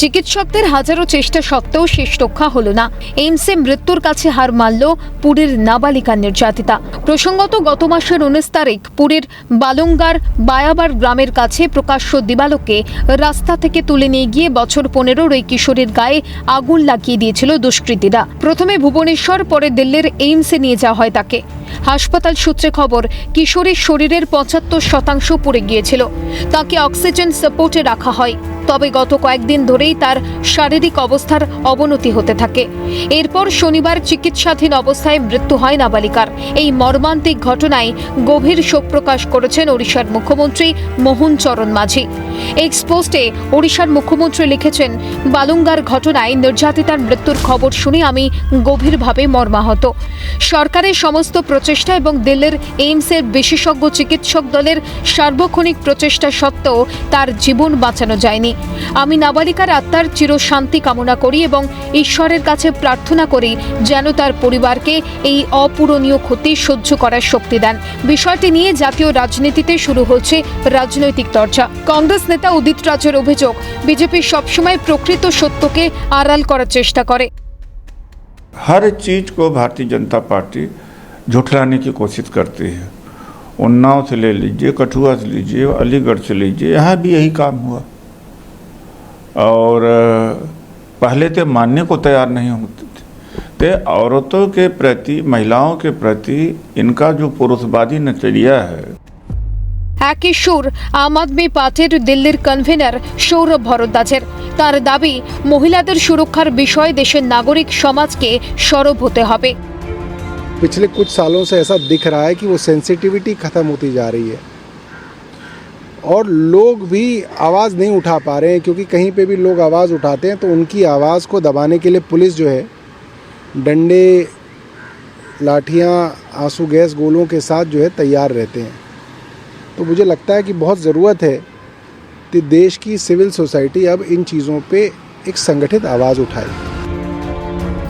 চিকিৎসকদের হাজারো চেষ্টা সত্ত্বেও শেষ রক্ষা হলো না। এইমসে মৃত্যুর কাছে হার মানল পুরীর নাবালিকা নির্যাতিতা। প্রসঙ্গত গত মাসের উনিশ তারিখ পুরীর বালুঙ্গার বায়াবার গ্রামের কাছে প্রকাশ্য দিবালোকে রাস্তা থেকে তুলে নিয়ে গিয়ে বছর পনেরোর ওই কিশোরীর গায়ে আগুন লাগিয়ে দিয়েছিল দুষ্কৃতীরা। প্রথমে ভুবনেশ্বর, পরে দিল্লির এইমসে নিয়ে যাওয়া হয় তাকে। হাসপাতাল সূত্রে খবর, কিশোরীর শরীরের পঁচাত্তর শতাংশ পুড়ে গিয়েছিল। তাকে অক্সিজেন সাপোর্টে রাখা হয়। তবে গত কয়েকদিন ধরেই তার শারীরিক অবস্থার অবনতি হতে থাকে। এরপর শনিবার চিকিৎসাধীন অবস্থায় মৃত্যু হয় নাবালিকার। এই মর্মান্তিক ঘটনায় গভীর শোক প্রকাশ করেছেন ওড়িশার মুখ্যমন্ত্রী মোহন চরণ মাঝি। এক্স পোস্টে ওড়িশার মুখ্যমন্ত্রী লিখেছেন, বালুঙ্গার ঘটনায় নির্যাতিতার মৃত্যুর খবর শুনে আমি গভীরভাবে মর্মাহত। সরকারের সমস্ত প্রচেষ্টা এবং দিল্লির এইমসের বিশেষজ্ঞ চিকিৎসক দলের সার্বক্ষণিক প্রচেষ্টা সত্ত্বেও তার জীবন বাঁচানো যায়নি। আমি নাবালিকার আত্মার চিরশান্তি কামনা করি এবং ঈশ্বরের কাছে প্রার্থনা করি যেন তার পরিবারকে এই অপূরণীয় ক্ষতি সহ্য করার শক্তি দেন। বিষয়টি নিয়ে জাতীয় রাজনীতিতে শুরু হচ্ছে রাজনৈতিক চর্চা। কংগ্রেস নেতা উদিত রাজের অভিযোগ বিজেপি সবসময় প্রকৃত সত্যকে আড়াল করার চেষ্টা করে हर चीज़ को भारतीय जनता पार्टी झुठलाने की कोशिश करती है उन्नाव से ले लीजिए कठुआ से लीजिए अलीगढ़ से लीजिए यहाँ भी यही काम हुआ और अ, पहले तो मानने को तैयार नहीं होते थे तो औरतों के प्रति महिलाओं के प्रति इनका जो पुरुषवादी नजरिया है একই সুর আম আদমি পার্টির দিল্লির কনভেনার সৌরভ ভরদ্বাজের তার দাবি মহিলাদের সুরক্ষার বিষয়ে দেশের নাগরিক সমাজকে সরব হতে হবে पिछले कुछ सालों से ऐसा दिख रहा है कि वो सेंसिटिविटी ख़त्म होती जा रही है और लोग भी आवाज़ नहीं उठा पा रहे हैं क्योंकि कहीं पे भी लोग आवाज़ उठाते हैं तो उनकी आवाज़ को दबाने के लिए पुलिस जो है डंडे लाठियाँ आंसू गैस गोलों के साथ जो है तैयार रहते हैं तो मुझे लगता है कि बहुत ज़रूरत है कि देश की सिविल सोसाइटी अब इन चीज़ों पे एक संगठित आवाज़ उठाए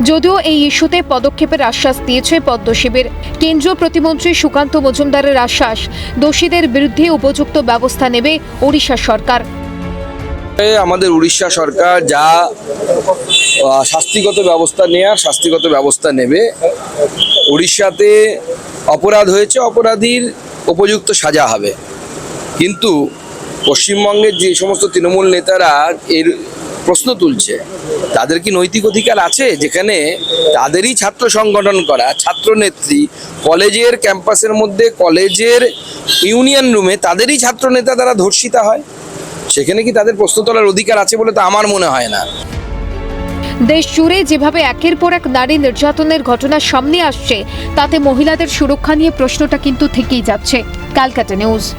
যদিও এই ইস্যুতে পদক্ষেপের আশ্বাস দিয়েছে পদ্ম শিবির কেন্দ্রীয় প্রতিমন্ত্রী সুকান্ত মজুমদারের আশ্বাস দোষীদের বিরুদ্ধে উপযুক্ত ব্যবস্থা নেবে ওড়িশা সরকার এ আমাদের উড়িষ্যা সরকার যা আহ, শাস্তিগত ব্যবস্থা নেয়ার শাস্তিগত ব্যবস্থা নেবে উড়িষ্যাতে অপরাধ হয়েছে অপরাধীর উপযুক্ত সাজা হবে। কিন্তু পশ্চিমবঙ্গের যে সমস্ত তৃণমূল নেতারা এর প্রশ্ন তুলছে, তাদের কি নৈতিক অধিকার আছে? যেখানে তাদেরই ছাত্র সংগঠন করা ছাত্র নেত্রী কলেজের ক্যাম্পাসের মধ্যে, কলেজের ইউনিয়ন রুমে তাদেরই ছাত্র নেতা তারা ধর্ষিতা হয়? সেখানে কি তাদের প্রশ্ন তোলার অধিকার আছে বলে তো আমার মনে হয় না। দেশ জুড়ে যেভাবে একের পর এক নারী নির্যাতনের ঘটনা সামনে আসছে, তাতে মহিলাদের সুরক্ষা নিয়ে প্রশ্নটা কিন্তু থেকেই যাচ্ছে। Calcutta news.